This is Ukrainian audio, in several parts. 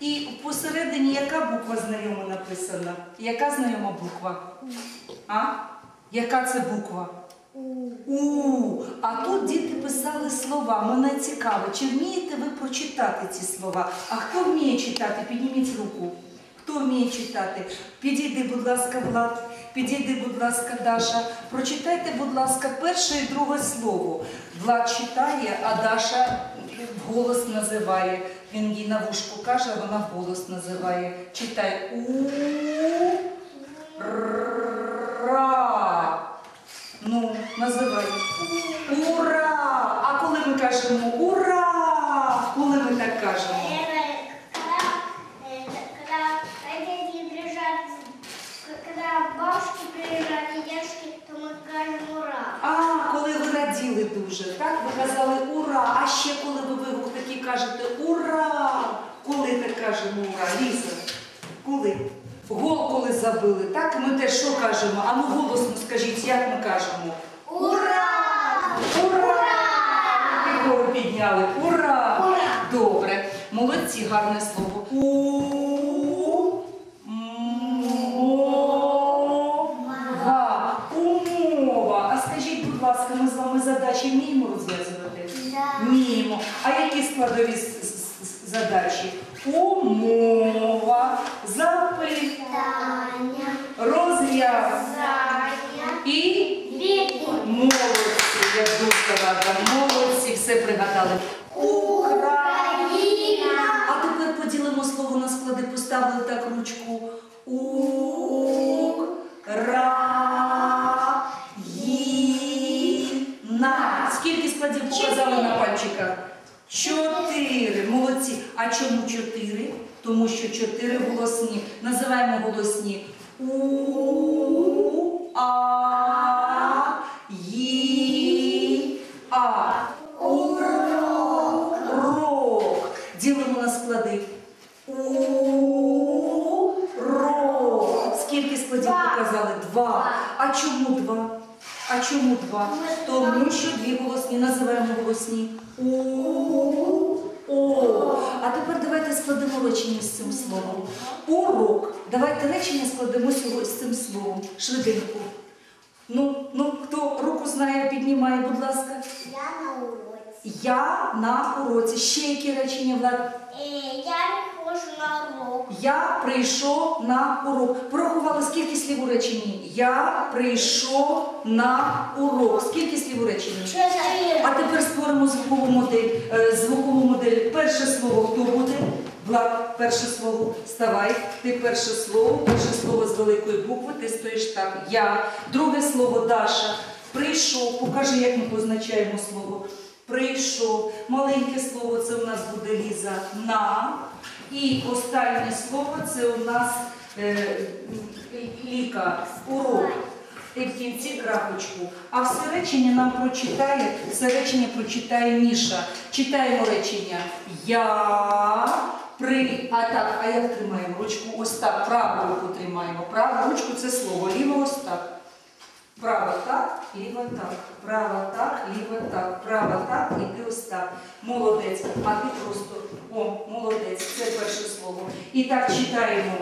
І посередині яка буква знайома написана? Яка знайома буква? А? Яка це буква? У. А тут діти писали слова. Мене цікаво, чи вмієте ви прочитати ці слова? А хто вміє читати? Підніміть руку. Хто вміє читати? Підійди, будь ласка, Влад. Підійди, будь ласка, Даша. Прочитайте, будь ласка, перше і друге слово. Влад читає, а Даша вголос називає. Він їй на вушку каже, а вона вголос називає. Читай у ра. Ну, називай. Ура! А коли ми кажемо ура! Коли ми так кажемо? Ура. А, коли ви раділи дуже, так? Ви казали ура! А ще коли ви вигук такі кажете ура! Коли так кажемо ура? Ліза, коли? Гол коли забили, так? Ми теж що кажемо? А ну голосно скажіть, як ми кажемо? Ура! Ура! Руки підняли. Ура! Ура! Добре. Молодці, гарне слово. Складові задачі? Умова, запитання, розв'язання і молодці. Я дуже рада. Молодці, все пригадали. Україна. А тепер поділимо слово на склади, поставили так ручку. Україна. Тому що чотири голосні. Називаємо голосні. У, а, ї, а. Урок. Рок. Ділимо на склади. Урок. Скільки складів показали? Два. А чому два? А чому два? Тому що дві голосні називаємо голосні. У, о. А тепер давайте складемо речення з цим словом. Урок. Давайте речення складемо з цим словом. Швиденько. Ну, ну, хто руку знає, піднімає, будь ласка. Я на уроці. Я на уроці. Ще які речення, Влад? Е, Я не хожу на урок. Я прийшов на урок. Порахували, скільки слів у реченні? Я прийшов на урок. Скільки слів у реченні? Чотири. А тепер створимо звукову модель. Е, Звукову модель. Перше слово хто буде? Влад, перше слово. Ставай. Ти перше слово. Перше слово з великої букви. Ти стоїш так. Я. Друге слово Даша. Прийшов. Покажи, як ми позначаємо слово. Прийшов. Маленьке слово це у нас буде Ліза. На. І останнє слово це у нас е, Ліка. Урок. І в кінці крапочку. А все речення нам прочитає, все речення прочитає Міша. Читаємо речення. Я при. А так, а як тримаємо? Ручку ось так. Праву руку тримаємо. Праву ручку це слово. Ліво ось так. Право так, ліво так. Право так, ліво так. Право так, і ти ось так. Молодець. А ти просто. О, молодець. Це перше слово. І так читаємо.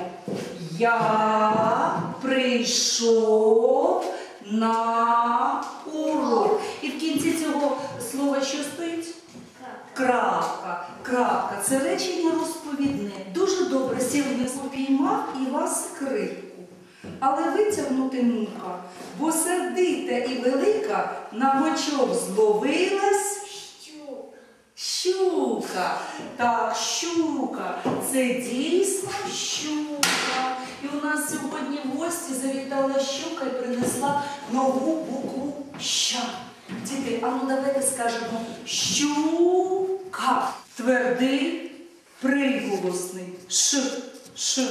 Я прийшов на урок. І в кінці цього слова що стоїть? Крапка. Крапка. Це речення розповідне. Дуже добре сьогодні спіймав і вас крипку. Але витягнути мука, бо сердита і велика на гачок зловилась Щук. щука. Так, щука. Це дійсно щука. І у нас сьогодні в гості завітала щука і принесла нову букву ща. Діти, а ну давайте скажемо щука. Твердий приголосний. Ш, ш.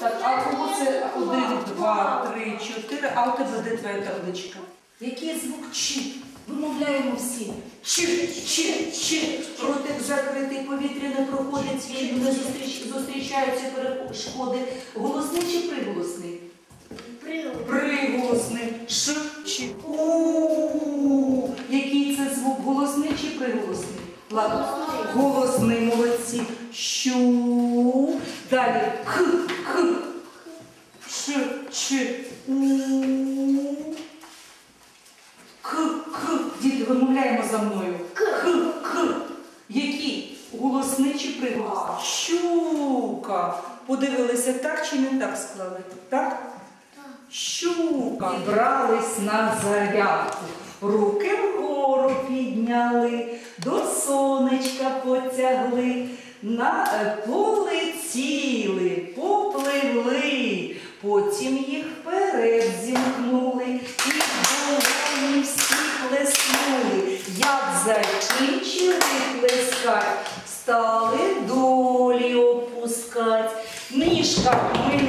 Так, а кого це один, два, три, чотири, а у тебе де твоя табличка? Який звук чи? Вимовляємо всі. Чи, чи, чи. Ротик закритий, повітря не проходить, свій не зустріч, зустрічаються перешкоди. Голосний чи приголосний? Приголосний. Ш, чи. У. Який це звук? Голосний чи приголосний? Ладно. Голосний, молодці. щу. Далі к, к, ш, ч, у. К, к. Діти, вимовляємо за мною. К, к. Які? Голосний чи приголосний? Щука. Подивилися так чи не так склали? Так? Щука. Брались на зарядку. Руки вгору підняли, до сонечка потягли, на е, полетіли, попливли, потім їх вперед зімкнули, і долоні всі плеснули. Як закінчили плескать, стали долі опускать. Ніжка вами